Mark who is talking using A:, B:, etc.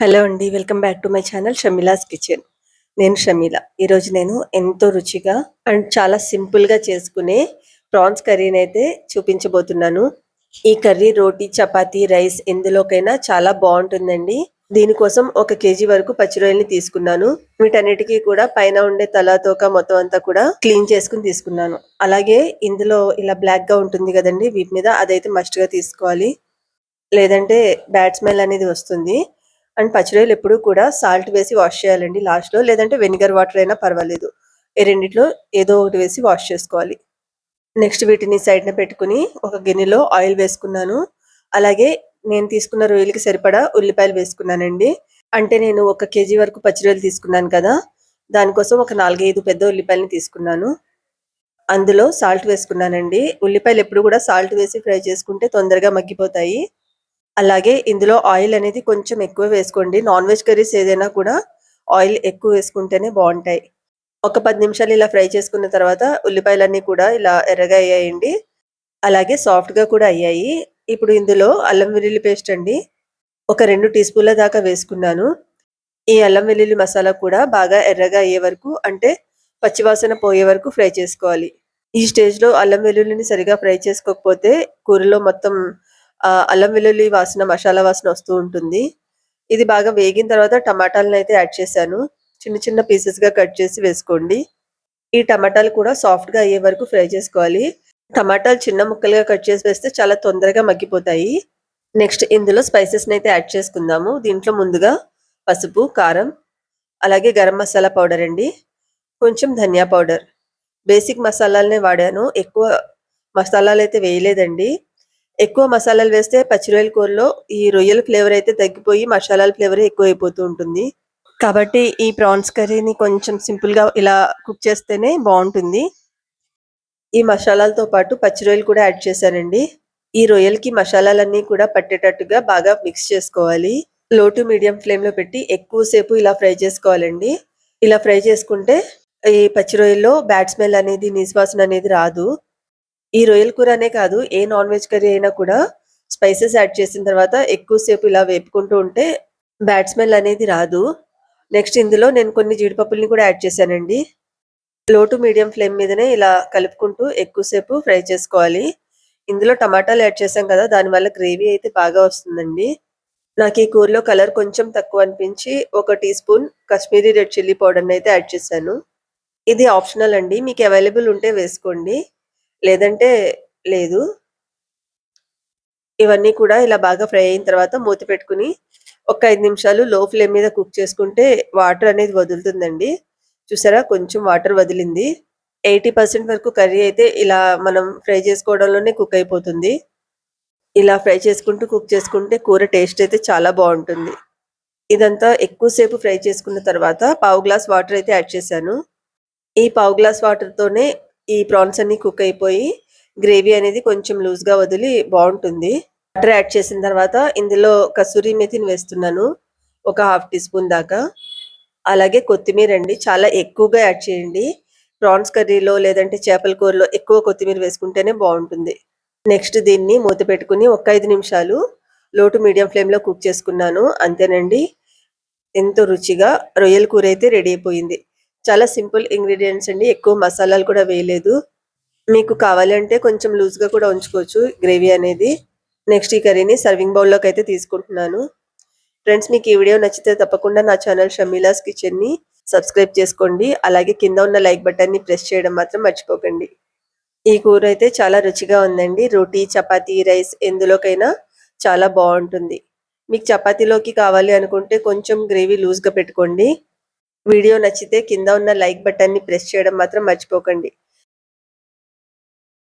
A: Hello అండి welcome back to my channel Shamila's kitchen. నేను షమీల. ఈరోజు నేను ఎంతో రుచిగా అండ్ చాలా సింపుల్గా చేసుకునే ప్రాన్స్ కర్రీని అయితే చూపించబోతున్నాను. ఈ కర్రీ రోటీ చపాతీ రైస్ ఎందులోకైనా చాలా బాగుంటుందండి. దీనికోసం ఒక కేజీ వరకు పచ్చి రొయ్యల్ని తీసుకున్నాను. వీటన్నిటికీ కూడా పైన ఉండే తల తోక మొత్తం అంతా కూడా క్లీన్ చేసుకుని తీసుకున్నాను. అలాగే ఇందులో ఇలా బ్లాక్గా ఉంటుంది కదండి వీటి మీద అదైతే మస్ట్గా తీసుకోవాలి. లేదంటే బ్యాడ్ స్మెల్ అనేది వస్తుంది. అండ్ పచ్చిరొయ్యలు ఎప్పుడు కూడా సాల్ట్ వేసి వాష్ చేయాలండి లాస్ట్లో లేదంటే వెనిగర్ వాటర్ అయినా పర్వాలేదు. ఈ రెండిట్లో ఏదో ఒకటి వేసి వాష్ చేసుకోవాలి. నెక్స్ట్ వీటిని సైడ్ న పెట్టుకుని ఒక గిన్నెలో ఆయిల్ వేసుకున్నాను. అలాగే నేను తీసుకున్న రొయ్యలకి సరిపడా ఉల్లిపాయలు వేసుకున్నానండి. అంటే నేను ఒక కేజీ వరకు పచ్చి రొయ్యలు తీసుకున్నాను కదా. దానికోసం ఒక నాలుగైదు పెద్ద ఉల్లిపాయలని తీసుకున్నాను. అందులో సాల్ట్ వేసుకున్నానండి. ఉల్లిపాయలు ఎప్పుడు కూడా సాల్ట్ వేసి ఫ్రై చేసుకుంటే తొందరగా మగ్గిపోతాయి. అలాగే ఇందులో ఆయిల్ అనేది కొంచెం ఎక్కువ వేసుకోండి. నాన్ వెజ్ కర్రీస్ ఏదైనా కూడా ఆయిల్ ఎక్కువ వేసుకుంటేనే బాగుంటాయి. ఒక పది నిమిషాలు ఇలా ఫ్రై చేసుకున్న తర్వాత ఉల్లిపాయలన్నీ కూడా ఇలా ఎర్రగా అయ్యాయండి. అలాగే సాఫ్ట్గా కూడా అయ్యాయి. ఇప్పుడు ఇందులో అల్లం వెల్లుల్లి పేస్ట్ అండి. ఒక రెండు టీ స్పూన్ల దాకా వేసుకున్నాను. ఈ అల్లం వెల్లుల్లి మసాలా కూడా బాగా ఎర్రగా అయ్యే వరకు అంటే పచ్చివాసన పోయే వరకు ఫ్రై చేసుకోవాలి. ఈ స్టేజ్లో అల్లం వెల్లుల్లిని సరిగా ఫ్రై చేసుకోకపోతే కూరలో మొత్తం అల్లం వెల్లుల్లి వాసన మసాలా వాసన వస్తూ ఉంటుంది. ఇది బాగా వేగిన తర్వాత టమాటాలను అయితే యాడ్ చేశాను. చిన్న చిన్న పీసెస్గా కట్ చేసి వేసుకోండి. ఈ టమాటాలు కూడా సాఫ్ట్గా అయ్యే వరకు ఫ్రై చేసుకోవాలి. టమాటాలు చిన్న ముక్కలుగా కట్ చేసి వేస్తే చాలా తొందరగా మగ్గిపోతాయి. నెక్స్ట్ ఇందులో స్పైసెస్ అయితే యాడ్ చేసుకుందాము. దీంట్లో ముందుగా పసుపు కారం అలాగే గరం మసాలా పౌడర్ అండి. కొంచెం ధనియా పౌడర్. బేసిక్ మసాలాలనే వాడాను. ఎక్కువ మసాలాలు అయితే వేయలేదండి. ఎక్కువ మసాలాలు వేస్తే పచ్చిరొయ్యల కూరలో ఈ రొయ్యల ఫ్లేవర్ అయితే తగ్గిపోయి మసాలాల ఫ్లేవర్ ఎక్కువ అయిపోతూ ఉంటుంది. కాబట్టి ఈ ప్రాన్స్ కర్రీని కొంచెం సింపుల్గా ఇలా కుక్ చేస్తేనే బాగుంటుంది. ఈ మసాలాలతో పాటు పచ్చి రొయ్యలు కూడా యాడ్ చేశానండి. ఈ రొయ్యలకి మసాలాలన్నీ కూడా పట్టేటట్టుగా బాగా మిక్స్ చేసుకోవాలి. లో టు మీడియం ఫ్లేమ్లో పెట్టి ఎక్కువసేపు ఇలా ఫ్రై చేసుకోవాలండి. ఇలా ఫ్రై చేసుకుంటే ఈ పచ్చి రొయ్యల్లో బ్యాడ్ స్మెల్ అనేది నిశ్వాసన అనేది రాదు. ఈ రొయ్యల కూర అనే కాదు ఏ నాన్ వెజ్ కర్రీ అయినా కూడా స్పైసెస్ యాడ్ చేసిన తర్వాత ఎక్కువసేపు ఇలా వేపుకుంటూ ఉంటే బ్యాడ్ స్మెల్ అనేది రాదు. నెక్స్ట్ ఇందులో నేను కొన్ని జీడిపప్పుల్ని కూడా యాడ్ చేశానండి. లో టు మీడియం ఫ్లేమ్ మీదనే ఇలా కలుపుకుంటూ ఎక్కువసేపు ఫ్రై చేసుకోవాలి. ఇందులో టమాటాలు యాడ్ చేసాం కదా దానివల్ల గ్రేవీ అయితే బాగా వస్తుందండి. నాకు ఈ కూరలో కలర్ కొంచెం తక్కువ అనిపించి ఒక teaspoon Kashmiri red chilli పౌడర్ని అయితే యాడ్ చేశాను. ఇది ఆప్షనల్ అండి మీకు అవైలబుల్ ఉంటే వేసుకోండి. లేదంటే లేదు. ఇవన్నీ కూడా ఇలా బాగా ఫ్రై అయిన తర్వాత మూత పెట్టుకుని ఒక ఐదు నిమిషాలు లో ఫ్లేమ్ మీద కుక్ చేసుకుంటే వాటర్ అనేది వదులుతుందండి. చూసారా? కొంచెం వాటర్ వదిలింది. ఎయిటీ పర్సెంట్ వరకు కర్రీ అయితే ఇలా మనం ఫ్రై చేసుకోవడంలోనే కుక్ అయిపోతుంది. ఇలా ఫ్రై చేసుకుంటూ కుక్ చేసుకుంటే కూర టేస్ట్ అయితే చాలా బాగుంటుంది. ఇదంతా ఎక్కువసేపు ఫ్రై చేసుకున్న తర్వాత పావు గ్లాస్ వాటర్ అయితే యాడ్ చేశాను. ఈ పావు గ్లాస్ వాటర్తోనే ఈ ప్రాన్స్ అన్ని కుక్ అయిపోయి గ్రేవీ అనేది కొంచెం లూజ్గా వదిలి బాగుంటుంది. వాటర్ యాడ్ చేసిన తర్వాత ఇందులో కసూరి మెతిని వేస్తున్నాను. ఒక హాఫ్ టీ స్పూన్ దాకా. అలాగే కొత్తిమీర అండి. చాలా ఎక్కువగా యాడ్ చేయండి. ప్రాన్స్ కర్రీలో లేదంటే చేపల కూరలో ఎక్కువ కొత్తిమీర వేసుకుంటేనే బాగుంటుంది. నెక్స్ట్ దీన్ని మూత పెట్టుకుని ఒక ఐదు నిమిషాలు లోటు మీడియం ఫ్లేమ్లో కుక్ చేసుకున్నాను. అంతేనండి. ఎంతో రుచిగా రొయ్యల కూర అయితే రెడీ అయిపోయింది. చాలా సింపుల్ ఇంగ్రీడియంట్స్ అండి. ఎక్కువ మసాలాలు కూడా వేయలేదు. మీకు కావాలంటే కొంచెం లూజ్గా కూడా ఉంచుకోవచ్చు గ్రేవీ అనేది. నెక్స్ట్ ఈ కర్రీని సర్వింగ్ బౌల్లోకి అయితే తీసుకుంటున్నాను. ఫ్రెండ్స్ మీకు ఈ వీడియో నచ్చితే తప్పకుండా నా ఛానల్ షమీలాస్ కిచెన్ని సబ్స్క్రైబ్ చేసుకోండి. అలాగే కింద ఉన్న లైక్ బటన్ని ప్రెస్ చేయడం మాత్రం మర్చిపోకండి. ఈ కూర అయితే చాలా రుచిగా ఉందండి. రోటీ చపాతీ రైస్ ఎందులోకైనా చాలా బాగుంటుంది. మీకు చపాతీలోకి కావాలి అనుకుంటే కొంచెం గ్రేవీ లూజ్గా పెట్టుకోండి. వీడియో నచ్చితే కింద ఉన్న లైక్ బటన్ని ప్రెస్ చేయడం మాత్రం మర్చిపోకండి.